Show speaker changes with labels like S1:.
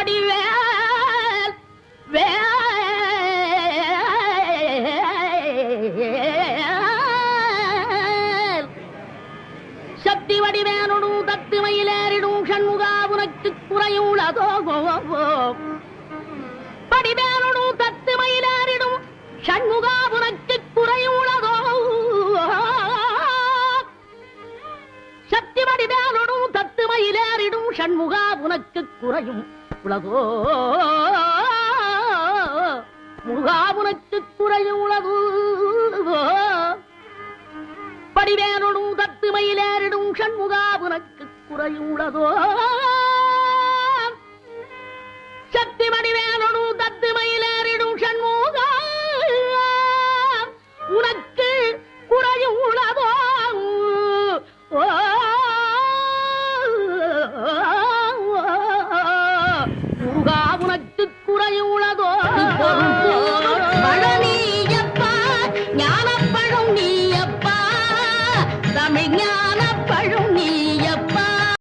S1: வடிவேல் வேல். சக்தி வடிவேனுடும் தத்து மயிலேறிடும் சண்முகா உனக்கு குறையுள்ளதோ வடிவேனுடும் தத்து மயிலேறிடும் சண்முகா உனக்கு குறையுள்ளதோ சக்தி வடிவேனுடும் தத்து மயிலேறிடும் சண்முகா உனக்கு குறையும். உலகோ. முகா உனக்கு குறையும் உலகோ. படிவேனுடும் தத்துமையிலேறிடும் மயிலேறிடும் சண்முகா உனக்கு குறையுள்ளதோ